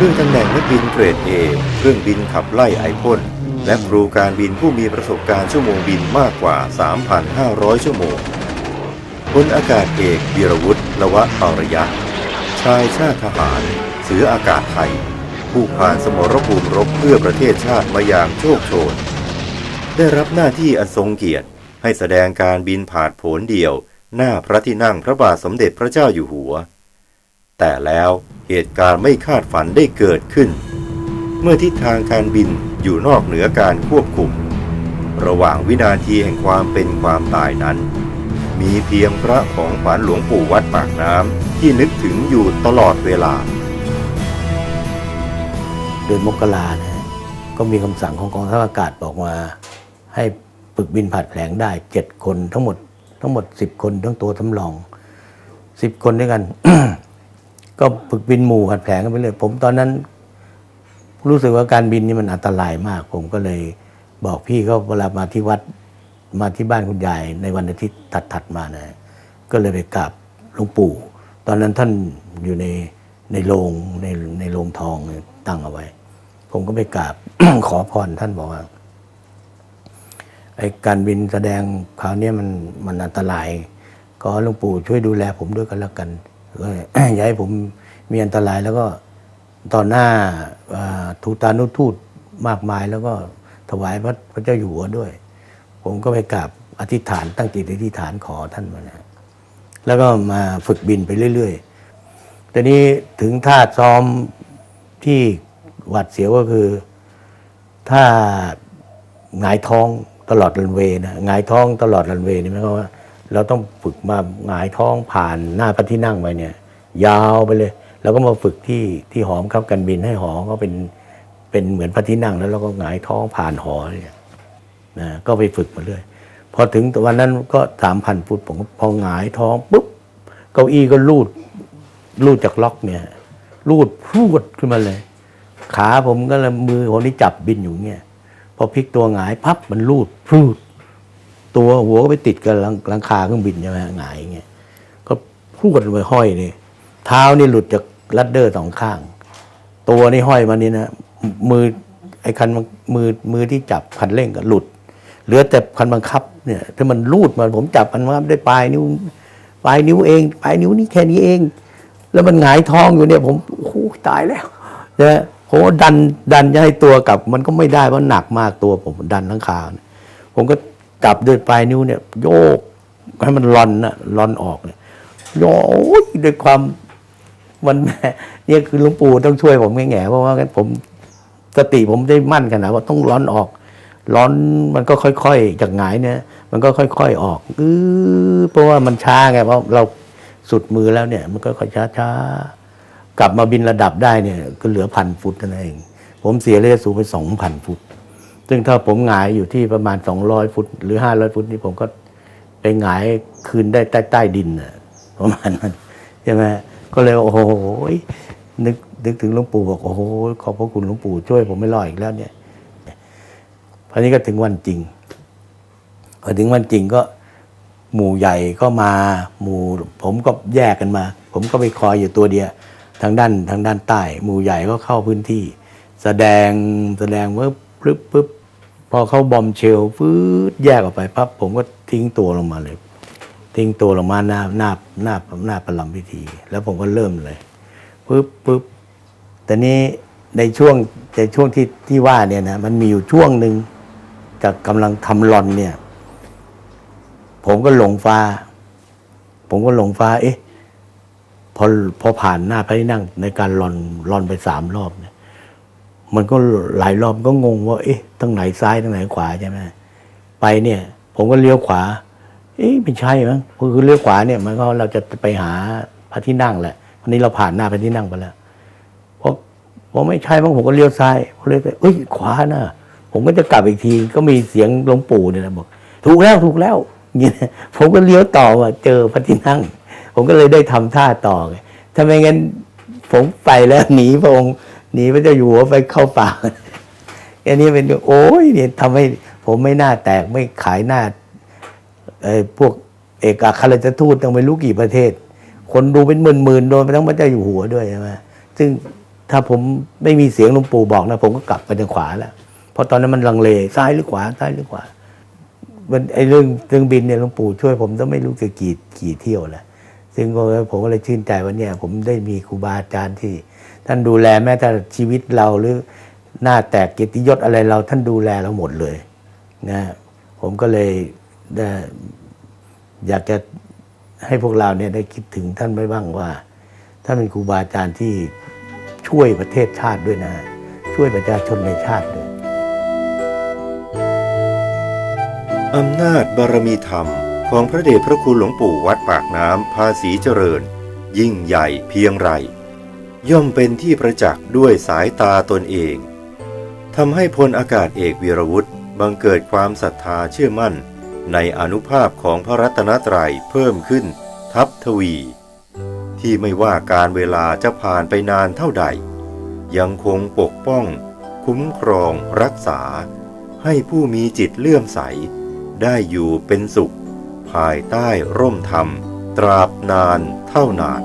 เรื่องตำแหน่งนักบินเกรด A เครื่องบินขับไล่ไอพ่นและครูการบินผู้มีประสบการณ์ชั่วโมงบินมากกว่า 3,500 ชั่วโมงพลอากาศเอกวีรวุฒิละวะปารยะ ชายชาติทหาร เสืออากาศไทย ผู้ผ่านสมรภูมิรบเพื่อประเทศชาติมาอย่างโชคโชน ได้รับหน้าที่อันทรงเกียรติ ให้แสดงการบินผ่านโผนเดียว หน้าพระที่นั่งพระบาทสมเด็จพระเจ้าอยู่หัว แต่แล้วเหตุการณ์ไม่คาดฝันได้เกิดขึ้น เมื่อทิศทางการบินอยู่นอกเหนือการควบคุม ระหว่างวินาทีแห่งความเป็นความตายนั้น มีเพียงพระของขวัญหลวงปู่วัดปากน้ำที่นึกถึงอยู่ตลอดเวลา เดือนมกรานะก็มีคำสั่งของกองทัพอากาศบอกมาให้ฝึกบินผัดแผลงได้เจ็ดคนทั้งหมดทั้งหมดสิบคนทั้งตัวทำรองสิบคนด้วยกัน ก็ฝึกบินหมู่ผัดแผงกันไปเลย ผมตอนนั้น รู้สึกว่าการบินนี่มันอันตรายมาก ผมก็เลยบอกพี่เขาเวลามาที่วัดมาที่บ้านคุณยายในวันอาทิตย์ถัดๆมานะก็เลยไปกราบหลวงปู่ ตอนนั้นท่านอยู่ในในโรงในในโรงทองตั้งเอาไว้ ผมก็ไปกราบขอพรท่านบอกว่าไอ้การบินแสดงคราวนี้มันมันอันตราย ก็หลวงปู่ช่วยดูแลผมด้วยกันแล้วกัน อย่าให้ผมมีอันตรายแล้วก็ต่อหน้าอ่าทูตานุทูตมากมาย แล้วก็ถวายพระพระเจ้าอยู่หัวด้วย ผมก็ไปกราบอธิษฐานตั้งจิตอธิษฐานขอท่านมานะแล้วก็มาฝึกบินไปเรื่อยๆแต่นี้ถึงท่าซ้อมที่หวัดเสียวก็คือ ถ้าหงายท้องตลอดรันเวย์นะหงายท้องตลอดรันเวย์นี่หมายความว่า เราต้องฝึกมาหงายท้องผ่านหน้าพระที่นั่งไปเนี่ย ยาวไปเลยแล้วก็มาฝึกที่ที่หอมครับกันบินให้หอก็เป็นเป็นเหมือนพระที่นั่งแล้วเราก็หงายท้องผ่านหอเนี่ยนะก็ไปฝึกมาเรื่อยพอถึงวันนั้นก็สามพันฟุตผมพอหงายท้องปุ๊บเก้าอี้ก็ลูดลูดจากล็อกเนี่ยลูดพูดขึ้นมาเลย ขาผมก็เลยมือผมนี่จับบินอยู่เงี้ยพอพลิกตัวหงายพับมันลูดพูด ตัวหัวก็ไปติดกับหลังคาเครื่องบินใช่ไหมหงายอย่างเงี้ยก็พูดไปห้อยนี่เท้านี่หลุดจากลัดเดอร์สองข้าง ตัวนี่ห้อยมานี่นะมือไอ้คันมือมือที่จับคันเร่งก็หลุด เหลือแต่คันบังคับเนี่ยถ้ามันลูดมาผมจับคันบังคับได้ปลายนิ้วปลายนิ้วเองปลายนิ้วนี่แค่นี้เอง แล้วมันหงายท้องอยู่เนี่ย ผมโอ้โหตายแล้วนะผมดันดันจะให้ตัวกลับ มันก็ไม่ได้เพราะหนักมากตัวผมดันทั้งขาผมก็ จับด้วยปลายนิ้วเนี่ย โยกให้มันรอนนะรอนออกเนี่ยโยกด้วยความมันแม่เนี่ยคือหลวงปู่ต้องช่วยผมแง่ๆเพราะว่างั้นผมสติผมได้มั่นขนาดว่าต้องร้อนออก ร้อนมันก็ค่อยๆจากหงายเนี่ย มันก็ค่อย ๆออกอือเพราะว่ามันช้าไงเพราะเราสุดมือแล้วเนี่ย มันก็ค่อยช้าๆกลับมาบินระดับได้เนี่ย ก็เหลือพันฟุตนั้นเอง ผมเสียเรือสูงไปสองพันฟุต ซึ่งถ้าผมหงายอยู่ที่ประมาณสองร้อยฟุต หรือห้าร้อยฟุตนี่ผมก็ไปหงายคืนได้ใต้ใต้ดินน่ะประมาณนั้นใช่ไหมก็เลยโอ้โหนึกนึกถึงหลวงปู่บอกโอ้โหขอบพระคุณหลวงปู่ช่วยผมไม่รอดอีกแล้วเนี่ยพอนี้ก็ถึงวันจริงพอถึงวันจริงก็หมู่ใหญ่ก็มาหมู่ผมก็แยกกันมา ผมก็ไปคอยอยู่ตัวเดียวทางด้านทางด้านใต้ หมู่ใหญ่ก็เข้าพื้นที่ แสดงแสดงว่าปึ๊บปึ๊บ พอเขาบอมเชลฟืดแยกออกไปปั๊บผมก็ทิ้งตัวลงมาเลย ทิ้งตัวลงมาหน้าหน้าหน้าหน้าประลำพิธี แล้วผมก็เริ่มเลยปึ๊บปึ๊บแต่นี้ในช่วงในช่วงที่ที่ว่าเนี่ยนะมันมีอยู่ช่วงหนึ่งจากกำลังทำลอนเนี่ย ผมก็หลงฟ้า ผมก็หลงฟ้า เอ๊ะพอพอผ่านหน้าพระที่นั่งในการลอนลอนไปสามรอบเนี่ย มันก็หลายรอบก็งงว่า เอ๊ะตั้งไหนซ้ายตั้งไหนขวาใช่ไหมไปเนี่ย ผมก็เลี้ยวขวา เอ๊ะไม่ใช่มั้งคือเลี้ยวขวาเนี่ย มันก็เราจะไปหาพระที่นั่งแหละวันนี้เราผ่านหน้าพระที่นั่งไปแล้วพอพอไม่ใช่มั้งผมก็เลี้ยวซ้ายผมเลยไปเอ้ยขวานะผมก็จะกลับอีกทีก็มีเสียงหลวงปู่เนี่ยนะบอกถูกแล้วถูกแล้วเงี้ยผมก็เลี้ยวต่อว่าเจอพระที่นั่ง ผมก็เลยได้ทำท่าต่อไงถ้าไม่งั้นผมไปแล้วหนีพระองค์ หนีพระเจ้าอยู่หัวไปเข้าป่าอันนี้เป็นโอ้ยเนี่ยทำให้ผมไม่น่าแตกไม่ขายหน้าเออพวกเอกอัครราชทูตต้องไม่รู้กี่ประเทศ คนดูเป็นหมื่นๆโดนไปทั้งพระเจ้าอยู่หัวด้วยใช่ไหมซึ่งถ้าผมไม่มีเสียงหลวงปู่บอกนะผมก็กลับไปทางขวาแล้วเพราะตอนนั้นมันลังเลซ้ายหรือขวาซ้ายหรือขวามันไอ้เรื่องเรื่องบินเนี่ยหลวงปู่ช่วยผมต้องไม่รู้กี่กี่กี่เที่ยวแหละซึ่งผมก็เลยชื่นใจว่าเนี่ย ผมได้มีครูบาอาจารย์ที่ ท่านดูแลแม้แต่ชีวิตเราหรือหน้าแตกเกียรติยศอะไรเรา ท่านดูแลเราหมดเลยนะผมก็เลยอยากจะให้พวกเราเนี่ยได้คิดถึงท่านไว้บ้างว่าท่านเป็นครูบาอาจารย์ที่ช่วยประเทศชาติด้วยนะช่วยประชาชนในชาติด้วยอำนาจบารมีธรรมของพระเดชพระคุณหลวงปู่วัดปากน้ำภาษีเจริญ ยิ่งใหญ่เพียงไร ย่อมเป็นที่ประจักษ์ด้วยสายตาตนเองทำให้พลอากาศเอกวีรวุฒิบังเกิดความศรัทธาเชื่อมั่น ในอนุภาพของพระรัตนตรัยเพิ่มขึ้นทับทวี ที่ไม่ว่าการเวลาจะผ่านไปนานเท่าใด ยังคงปกป้อง คุ้มครองรักษา ให้ผู้มีจิตเลื่อมใส ได้อยู่เป็นสุข ภายใต้ร่มธรรม ตราบนานเท่านาน